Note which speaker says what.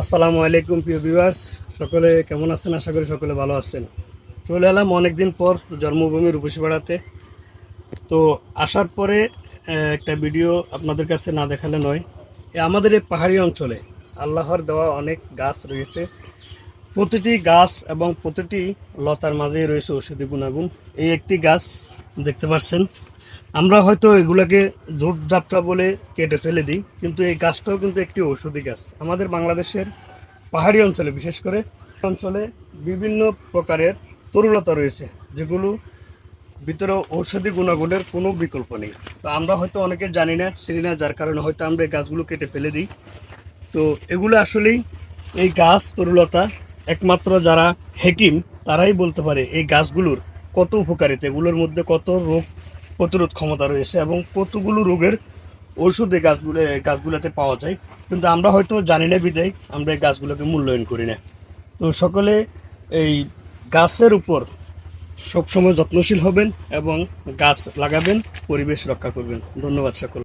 Speaker 1: আসসালামু আলাইকুম, প্রিয় ভিউয়ার্স সকলে কেমন আছেন? আশা করি সকলে ভালো আছেন। চলে এলাম অনেকদিন পর জন্মভূমি রূপসী পাড়াতে তো আসার পরে একটা ভিডিও আপনাদের কাছে না দেখালে নয়। আমাদের এই পাহাড়ি অঞ্চলে আল্লাহর দেওয়া অনেক গাছ রয়েছে। প্রতিটি গাছ এবং প্রতিটি লতার মাঝেই রয়েছে ঔষধি গুণাগুণ। এই একটি গাছ, দেখতে পাচ্ছেন আমরা হয়তো এগুলাকে ঝোট জাপটা বলে কেটে ফেলে দিই, কিন্তু এই গাছটাও কিন্তু একটি ঔষধি গাছ। আমাদের বাংলাদেশের পাহাড়ি অঞ্চলে, বিশেষ করে অঞ্চলে বিভিন্ন প্রকারের তরুলতা রয়েছে, যেগুলো ভিতরে ঔষধি গুণাগুণের কোনো বিকল্প নেই। তো আমরা হয়তো অনেকে জানি না, চিনি না, যার কারণে হয়তো আমরা এই গাছগুলো কেটে ফেলে দিই। তো এগুলো আসলেই এই গাছ তরুলতা একমাত্র যারা হেকিম, তারাই বলতে পারে এই গাছগুলোর কত উপকারিতা, এগুলোর মধ্যে কত রোগ প্রতিরোধ ক্ষমতা রয়েছে এবং কতগুলো রোগের এই গাছগুলো গাছগুলোতে পাওয়া যায়। কিন্তু আমরা হয়তো জানি না বিদায় আমরা এই গাছগুলোকে মূল্যায়ন করি না। তো সকলে এই গাছের উপর সবসময় যত্নশীল হবেন এবং গাছ লাগাবেন, পরিবেশ রক্ষা করবেন। ধন্যবাদ সকল